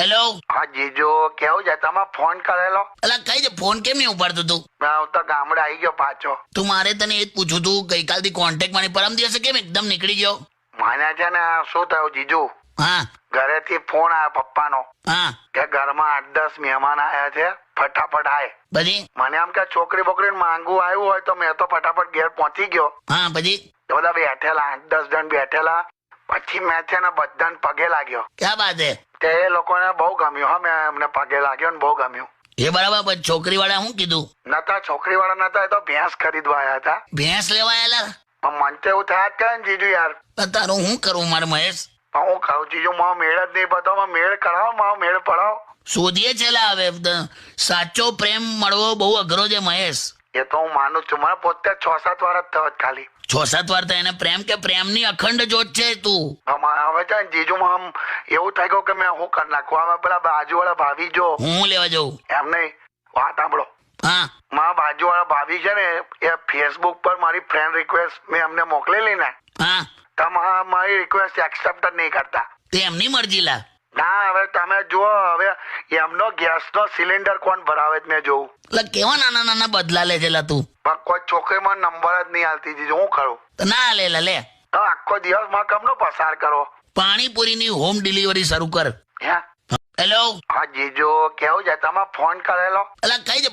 Hello હા જીજો કેવું છે? તમે ફોન કરેલો? અલા કઈ છે? ફોન કેમ નહીં ઉપાડતો તું? હું તો ગામડે આવી ગયો પાછો. તું મારે તને એ જ પૂછું તું ગઈકાલથી કોન્ટેક્ટ મારી પરમ દિવસે કેમ? એકદમ નીકળી ગયો. મને છે ને શું થયું જીજુ? હા. ઘરેથી ફોન આવ્યો પપ્પાનો હા. કે ઘરમાં આઠ દસ મહેમાન આવ્યા છે ફટાફટ આય. પછી મને આમ કે છોકરી બોકરી માંગુ આવ્યું હોય તો મેં તો ફટાફટ ઘેર પહોંચી ગયો. હા પછી બધા બેઠેલા આઠ દસ જણ બેઠેલા. પછી મેં છે ને બધાને પગે લાગ્યો. ક્યાં વાત તે એ લોકોને બહુ ગમ્યું હા મેં એમને પગે લાગ્યો ને બહુ ગમ્યું. એ બરાબર પણ છોકરી વાળા શું કીધું? નતા છોકરી વાળા નતા એ તો ભેંસ ખરીદવા આવ્યા હતા. ભેંસ લેવા આયેલા? પણ મન તો એવું થયા જ કરે ને જીજુ યાર. તારું હું કરું મારે મહેશ? હું કહું જીજુ મા મેળ જ નહીં બધો મેળ કરાવો મારો મેળ પડાવો. શોધીએ છે હવે. સાચો પ્રેમ મળવો બહુ અઘરો છે મહેશ. એ તો હું માનું છું. મને પોતે છ સાત વાર જ થયો ખાલી. છ સાત વાર તો એને પ્રેમ કે પ્રેમની અખંડ જોત છે તું. હવે છે જીજુમાં આમ એવું થઈ ગયું કે મેં હું કરી નાખું? આમાં પેલા બાજુવાળા ભાભી જો. હું લેવા જઉં? એમ નહીં. વાત સાંભળો. હા. મારા બાજુવાળા ભાભી છે ને એ ફેસબુક પર મારી ફ્રેન્ડ રિક્વેસ્ટ મેં એમને મોકલેલી ને. હા. તો મારી રિક્વેસ્ટ એક્સેપ્ટ જ નહીં કરતા. તે એમની મરજી લા. ના હવે તમે જુઓ હવે એમનો ગેસનો સિલિન્ડર કોણ ભરાવે મેં જોઉં. એટલે કેવા નાના નાના બદલા લે છે તું? પણ કોઈ છોકરીમાં નંબર જ નહીં આવતી જીજુ હું કરું? તો ના લે લા તો આખો દિવસમાં કમનો પસાર કરો પાણીપુરીની હોમ ડિલિવરી શરૂ કર. હેલો. હા જીજુ કેવું છે? તમે ફોન કરેલો? એટલે કઈ